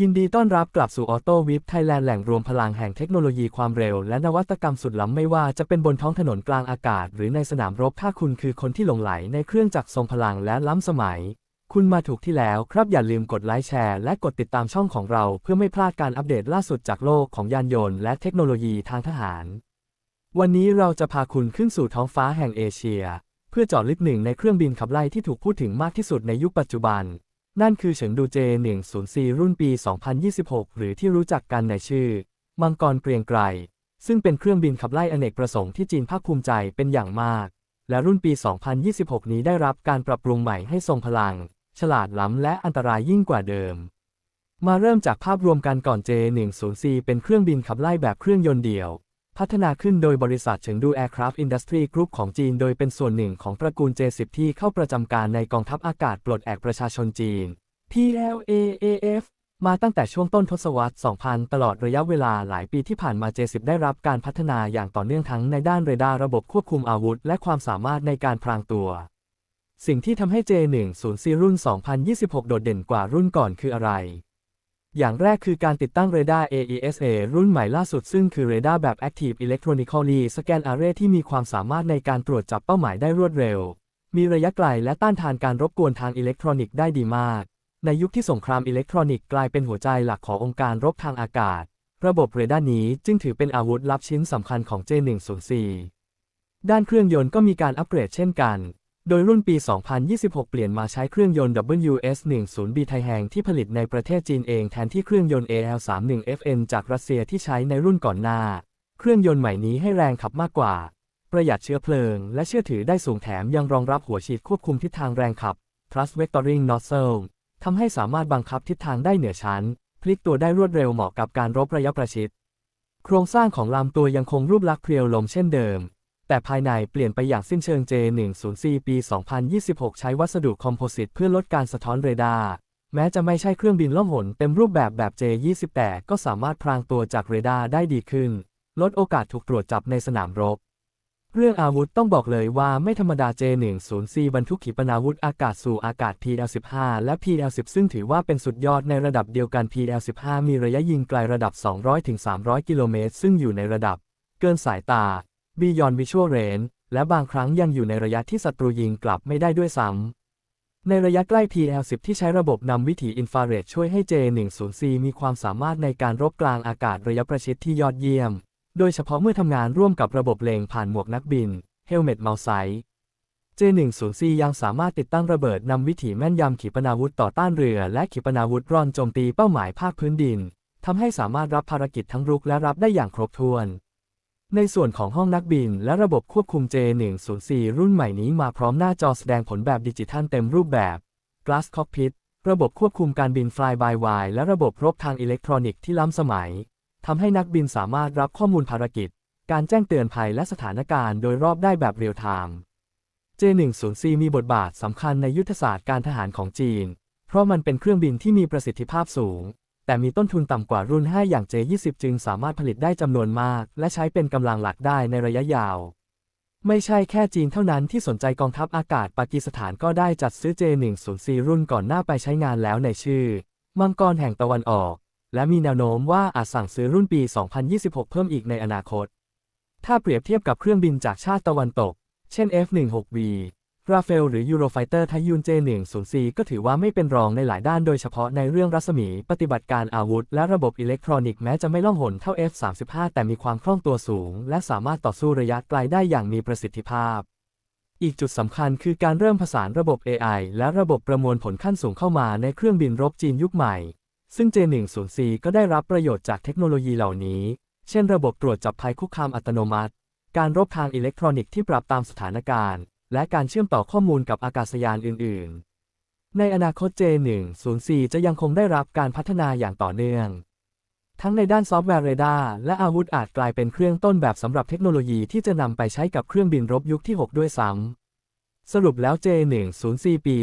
ยินดีต้อนรับกลับสู่ออโต้วิฟไทยแลนด์แหล่งรวมพลังแห่งเทคโนโลยีความเร็ว และนวัตกรรมสุดล้ำไม่ว่าจะเป็นบนท้องถนนกลางอากาศ หรือในสนามรบถ้าคุณคือคนที่หลงไหลในเครื่องจักรทรงพลังและล้ำสมัย คุณมาถูกที่แล้วครับอย่าลืมกดไลค์แชร์และกดติดตามช่องของเรา เพื่อไม่พลาดการอัปเดตล่าสุดจากโลกของยานยนต์และเทคโนโลยีทางทหาร วันนี้เราจะพาคุณขึ้นสู่ท้องฟ้าแห่งเอเชีย เพื่อจอดลึกหนึ่งในเครื่องบินขับไล่ที่ถูกพูดถึงมากที่สุดในยุคปัจจุบัน นั่นคือเฉิงดูเจ 104 รุ่นปี 2026 หรือที่รู้จักกันในชื่อ มังกรเกรียงไกร ซึ่งเป็นเครื่องบินขับไล่อเนกประสงค์ที่จีนภาคภูมิใจเป็นอย่างมาก และรุ่นปี 2026 นี้ได้รับการปรับปรุงใหม่ให้ทรงพลัง ฉลาดล้ำและอันตรายยิ่งกว่าเดิม มาเริ่มจากภาพรวมกันก่อน J104 เป็นเครื่องบินขับไล่แบบเครื่องยนต์เดี่ยว พัฒนาขึ้นโดยบริษัทเฉิงดู Aircraft Industry Group ของจีนโดยเป็นส่วนหนึ่งของตระกูล J10 ที่เข้าประจำการในกองทัพอากาศปลดแอกประชาชนจีน PLAAF มาตั้งแต่ช่วงต้นทศวรรษ 2000 ตลอดระยะเวลาหลายปีที่ผ่านมา J10 ได้รับการพัฒนาอย่างต่อเนื่องทั้งในด้านเรดาร์ระบบควบคุมอาวุธ และความสามารถในการพรางตัว สิ่งที่ทำให้ J104 รุ่น 2026 โดดเด่นกว่ารุ่นก่อนคืออะไร อย่างแรกคือการติดตั้งเรดาร์ AESA รุ่นใหม่ล่าสุดซึ่งคือเรดาร์แบบ Active Electronically Scan Array ที่มีความสามารถในการตรวจจับเป้าหมายได้รวดเร็ว มีระยะไกลและต้านทานการรบกวนทางอิเล็กทรอนิกส์ได้ดีมาก ในยุคที่สงครามอิเล็กทรอนิกส์กลายเป็นหัวใจหลักขององค์การรบทางอากาศ ระบบเรดาร์นี้จึงถือเป็นอาวุธลับชิ้นสำคัญของ J104 ด้านเครื่องยนต์ก็มีการอัปเกรดเช่นกัน โดยรุ่นปี 2026 เปลี่ยนมาใช้เครื่องยนต์ WS-10B ไทแฮงที่ผลิตในประเทศจีนเองแทนที่เครื่องยนต์ AL31FN จากรัสเซียที่ใช้ในรุ่นก่อนหน้า เครื่องยนต์ใหม่นี้ให้แรงขับมากกว่า ประหยัดเชื้อเพลิง และเชื่อถือได้สูงแถมยังรองรับหัวฉีดควบคุมทิศทางแรงขับ Thrust Vectoring Nozzle ทำให้สามารถบังคับทิศทางได้เหนือชั้น พลิกตัวได้รวดเร็วเหมาะกับการรบระยะประชิด โครงสร้างของลำตัวยังคงรูปลักษณ์เพรียวลมเช่นเดิม แต่ภายในเปลี่ยนไปอย่างสิ้นเชิง J104 ปี 2026 ใช้วัสดุคอมโพสิตเพื่อลดการสะท้อนเรดาร์ แม้จะไม่ใช่เครื่องบินล่องหนเต็มรูปแบบแบบ J28 ก็สามารถพรางตัวจากเรดาร์ได้ดีขึ้น ลดโอกาสถูกตรวจจับในสนามรบ เรื่องอาวุธต้องบอกเลยว่าไม่ธรรมดา J104 บรรทุกขีปนาวุธอากาศสู่อากาศ PL15 และ PL10 ซึ่งถือว่าเป็นสุดยอดในระดับเดียวกัน PL15 มีระยะยิงไกลระดับ 200-300 กิโลเมตรซึ่งอยู่ในระดับ เกินสายตา Beyond Visual Range และบางครั้งยังอยู่ในระยะที่ศัตรูยิงกลับไม่ได้ด้วยซ้ำ ในระยะใกล้ PL10 ที่ใช้ระบบนำวิถีอินฟราเรดช่วยให้ J104 มีความสามารถในการรบกลางอากาศระยะประชิดที่ยอดเยี่ยม โดยเฉพาะเมื่อทำงานร่วมกับระบบเลงผ่านหมวกนักบิน Helmet m o u s i J104 ยังสามารถติดตั้งระเบิดนำวิถีแม่นยำขีปนาวุธต่อต้านเรือ และขีปนาวุธร่อนโจมตีเป้าหมายภาคพื้นดินทำให้สามารถรับภารกิจทั้งรุกและรับได้อย่างครบถ้วน ในส่วนของห้องนักบินและระบบควบคุม J104 รุ่นใหม่นี้มาพร้อมหน้าจอแสดงผลแบบดิจิทัลเต็มรูปแบบ Glass Cockpit ระบบควบคุมการบิน Fly by Wire และระบบรบทางอิเล็กทรอนิกส์ที่ล้ำสมัย ทำให้นักบินสามารถรับข้อมูลภารกิจ การแจ้งเตือนภัยและสถานการณ์โดยรอบได้แบบเรียลไทม์ J104 มีบทบาทสำคัญในยุทธศาสตร์การทหารของจีน เพราะมันเป็นเครื่องบินที่มีประสิทธิภาพสูง แต่มีต้นทุนต่ำกว่ารุ่น 5 อย่าง J20 จึงสามารถผลิตได้จำนวนมาก และใช้เป็นกำลังหลักได้ในระยะยาว ไม่ใช่แค่จีนเท่านั้นที่สนใจกองทัพอากาศปากีสถานก็ได้จัดซื้อ J104 รุ่นก่อนหน้าไปใช้งานแล้วในชื่อ มังกรแห่งตะวันออก และมีแนวโน้มว่าอาจสั่งซื้อรุ่นปี 2026 เพิ่มอีกในอนาคต ถ้าเปรียบเทียบกับเครื่องบินจากชาติตะวันตก เช่น F-16V ราเฟลหรือ Eurofighter ไทยุน J104 ก็ถือว่าไม่เป็นรองในหลายด้านโดยเฉพาะในเรื่องรัศมี ปฏิบัติการอาวุธ และระบบอิเล็กทรอนิกส์แม้จะไม่ล่องหนเท่า F-35 แต่มีความคล่องตัวสูง และสามารถต่อสู้ระยะไกลได้อย่างมีประสิทธิภาพ อีกจุดสำคัญคือการเริ่มผสานระบบ AI และระบบประมวลผลขั้นสูงเข้ามาในเครื่องบินรบจีนยุคใหม่ ซึ่ง J104 ก็ได้รับประโยชน์จากเทคโนโลยีเหล่านี้ เช่น ระบบตรวจจับภัยคุกคามอัตโนมัติ การรบทางอิเล็กทรอนิกส์ที่ปรับตามสถานการณ์ และการเชื่อมต่อข้อมูลกับอากาศยานอื่น ๆ ในอนาคต J104 จะยังคงได้รับการพัฒนาอย่างต่อเนื่อง ทั้งในด้านซอฟต์แวร์เรดาร์และอาวุธอาจกลายเป็นเครื่องต้นแบบสำหรับเทคโนโลยีที่จะนำไปใช้กับเครื่องบินรบยุคที่ 6 ด้วยซ้ำ สรุปแล้ว J104 ปี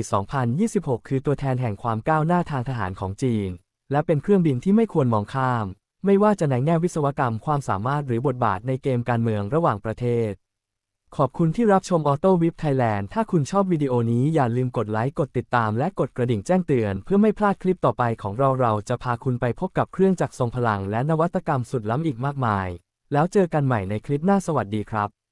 2026 คือตัวแทนแห่งความก้าวหน้าทางทหารของจีน และเป็นเครื่องบินที่ไม่ควรมองข้าม ไม่ว่าจะในแง่วิศวกรรมความสามารถหรือบทบาทในเกมการเมืองระหว่างประเทศ ขอบคุณที่รับชมออโต้วิ t ไทยแลนด์ถ้าคุณชอบวิดีโอนี้อย่าลืมกดไลค์ กดติดตาม และกดกระดิ่งแจ้งเตือน เพื่อไม่พลาดคลิปต่อไปของเราเราจะพาคุณไปพบกับเครื่องจักรทรงพลัง และนวัตกรรมสุดล้ำอีกมากมาย แล้วเจอกันใหม่ในคลิปหน้าสวัสดีครับ